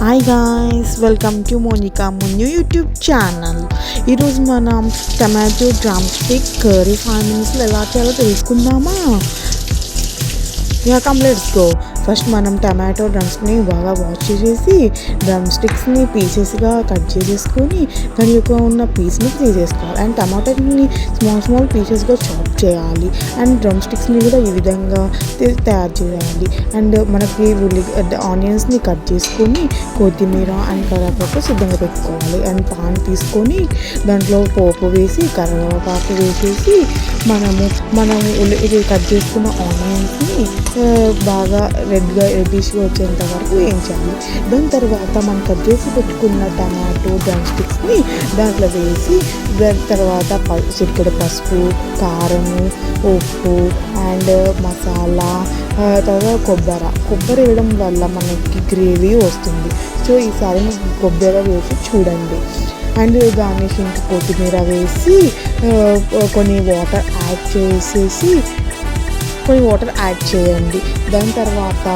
Hi guys welcome to Monica మున్యూ YouTube channel ఈరోజు మనం tomato drum stick curry five మినిట్స్లో ఎలా చేయాలో తెలుసుకుందామా? యా కంప్లీట్స్ గో ఫస్ట్ మనం టమాటో డ్రమ్స్ని బాగా వాష్ చేసేసి డ్రమ్ స్టిక్స్ని పీసెస్గా కట్ చేసేసుకొని దాని యొక్క ఉన్న పీస్ని తీసేసుకోవాలి అండ్ టమాటాని స్మాల్ స్మాల్ పీసెస్గా చాప్ చేయాలి. అండ్ డ్రమ్ స్టిక్స్ని కూడా ఈ విధంగా తయారు చేయాలి. అండ్ మనకి ఉల్లి ఆనియన్స్ని కట్ చేసుకొని కొత్తిమీర అండ్ కరివేపాకు సిద్ధంగా పెట్టుకోవాలి. అండ్ పాన్ తీసుకొని దాంట్లో పోపు వేసి కరివేపాకు వేసేసి మనము మనము ఉల్లి ఇది కట్ చేసుకున్న ఆనియన్స్ని బాగా రెడ్గా రెడ్డిష్గా వచ్చేంత వరకు వేయించాలి దాని తర్వాత మనం కట్ చేసి పెట్టుకున్న టమాటో డ్రమ్ స్టిక్స్ని దాంట్లో వేసి దాని తర్వాత ప చిటికెడు పసుపు కారం ఉప్పు అండ్ మసాలా తర్వాత కొబ్బరి. కొబ్బరి వేయడం వల్ల మనకి గ్రేవీ వస్తుంది. సో ఈసారి కొబ్బరి వేసి చూడండి. అండ్ గార్నిషింగ్ కొత్తిమీర వేసి కొన్ని వాటర్ యాడ్ చేసేసి కొన్ని వాటర్ యాడ్ చేయండి. దాని తర్వాత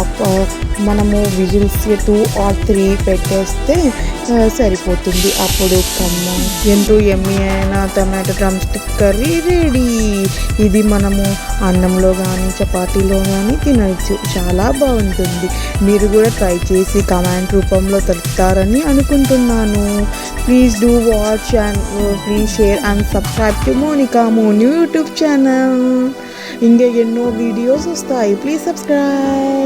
మనము విజిల్స్ టూ ఆర్ త్రీ పెట్టేస్తే సరిపోతుంది. అప్పుడు కమ్మ. ఎంతో ఎమ్మి tomato drum stick curry ready. ఇది మనము అన్నంలో కానీ చపాతీలో కానీ తినచ్చు. చాలా బాగుంటుంది. మీరు కూడా ట్రై చేసి కమెంట్ రూపంలో తెలుపుతారని అనుకుంటున్నాను. Please do watch and please share and subscribe to Monica Moni YouTube channel ఇంకా ఎన్నో వీడియోస్ వస్తాయి. Please subscribe